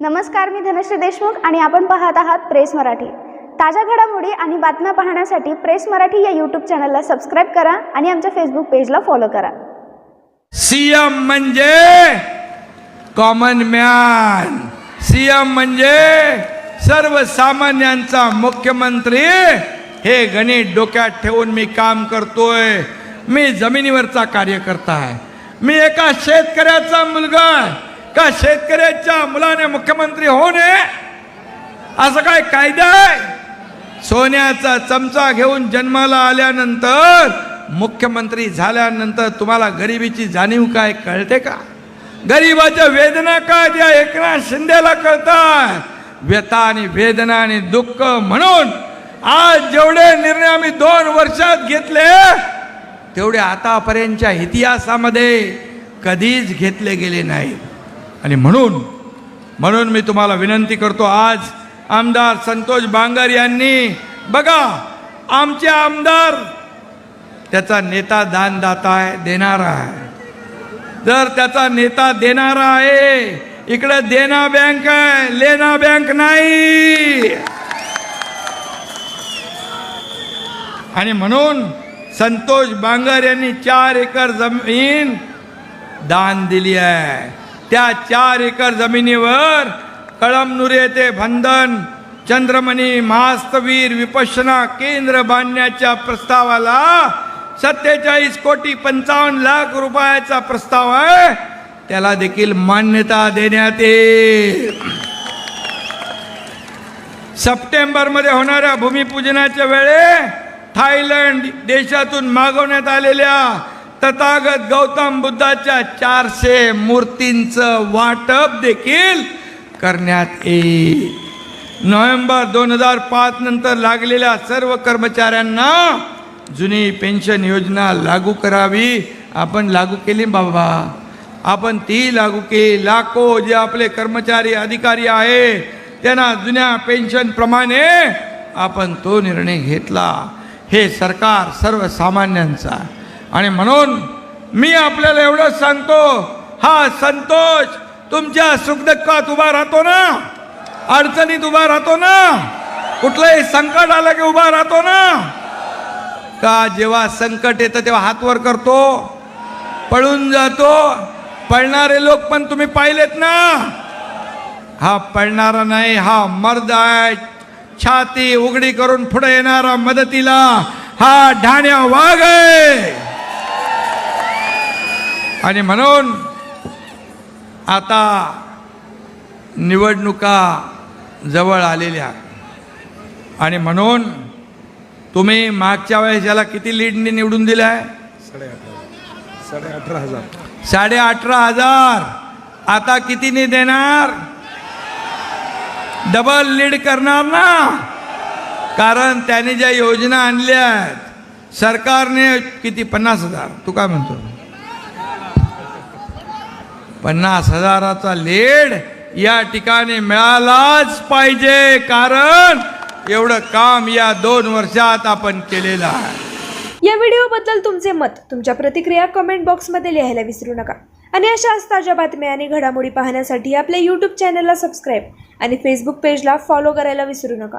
नमस्कार मी धनश्री देशमुख आणि आपण पाहत आहात प्रेस मराठी. ताज्या घडामोडी आणि बातम्या पाहण्यासाठी प्रेस मराठी या यूट्यूब चॅनलला सबस्क्राईब करा आणि आमच्या फेसबुक पेजला फॉलो करा. सीएम म्हणजे कॉमन मॅन सीएम म्हणजे सर्वसामान्यांचा मुख्यमंत्री. हे गणित डोक्यात ठेवून मी काम करतोय. मी जमिनीवरचा कार्यकर्ता आहे. मी एका शेतकऱ्याचा मुलगा आहे. का शेतकऱ्याच्या मुलाने मुख्यमंत्री होऊ नये असं काय कायदा आहे? सोन्याचा चमचा घेऊन जन्माला आल्यानंतर मुख्यमंत्री झाल्यानंतर तुम्हाला गरिबीची जाणीव काय कळते का? गरिबाच्या वेदना काय त्या एकनाथ शिंदेला कळतात. व्यथा आणि वेदना आणि दुःख म्हणून आज जेवढे निर्णय आम्ही दोन वर्षात घेतले तेवढे आतापर्यंतच्या इतिहासामध्ये कधीच घेतले गेले नाहीत. आणि म्हणून म्हणून मी तुम्हाला विनंती करतो आज आमदार संतोष बांगर यांनी बघा आमचे आमदार त्याचा नेता दानदाता आहे देणारा आहे. जर त्याचा नेता देणारा आहे इकडे देना बँक आहे लेना बँक नाही. आणि म्हणून संतोष बांगर यांनी चार एकर जमीन दान दिली आहे. त्या चार एकर जमिनीवर कळमनुरे येथे भंधन चंद्रमणी महास्तवीर विपशना केंद्र बांधण्याच्या प्रस्तावाला सत्तेचाळीस कोटी पंचावन्न लाख रुपयाचा प्रस्ताव आहे. त्याला देखील मान्यता देण्यात येईल. सप्टेंबरमध्ये होणाऱ्या भूमिपूजनाच्या वेळे थायलंड देशातून मागवण्यात आलेल्या तथागत गौतम बुद्धाच्या चारशे मूर्तींचं वाटप देखील करण्यात येईल. नोव्हेंबर दोन हजार पाच नंतर लागलेल्या सर्व कर्मचाऱ्यांना जुनी पेन्शन योजना लागू करावी. आपण लागू केली बाबा. आपण ती लागू केली. लाखो जे आपले कर्मचारी अधिकारी आहे त्यांना जुन्या पेन्शनप्रमाणे आपण तो निर्णय घेतला. हे सरकार सर्वसामान्यांचा आणि म्हणून मी आपल्याला एवढंच सांगतो हा संतोष तुमच्या सुखदुःखात उभा राहतो ना? अडचणीत उभा राहतो ना? कुठलंही संकट आलं की उभा राहतो ना? का जेव्हा संकट येतं तेव्हा हात वर करतो? पळून जातो? पळणारे लोक पण तुम्ही पाहिलेत ना? हा पळणारा नाही हा मर्द आहे. छाती उघडी करून पुढे येणारा मदतीला हा ढाण्या वाघ आहे. आणि म्हणून आता निवडणुका जवळ आलेल्या आणि म्हणून तुम्ही मागच्या वेळेस याला किती लीडने निवडून दिलाय? साडे अठरा हजार. साडे अठरा हजार आता कितीने देणार? डबल लीड करणार ना? कारण त्याने ज्या योजना आणल्या आहेत सरकारने किती? पन्नास हजार. तू काय म्हणतो? पन्नास हजाराचा लेड या ठिकाणी मिळालाच पाहिजे कारण एवढं काम या दोन वर्षात आपण केलेलं आहे. या व्हिडिओबद्दल तुमचे मत तुमच्या प्रतिक्रिया कमेंट बॉक्समध्ये लिहायला विसरू नका. आणि अशाच ताज्या बातम्या आणि घडामोडी पाहण्यासाठी आपल्या यूट्यूब चॅनलला सबस्क्राईब आणि फेसबुक पेजला फॉलो करायला विसरू नका.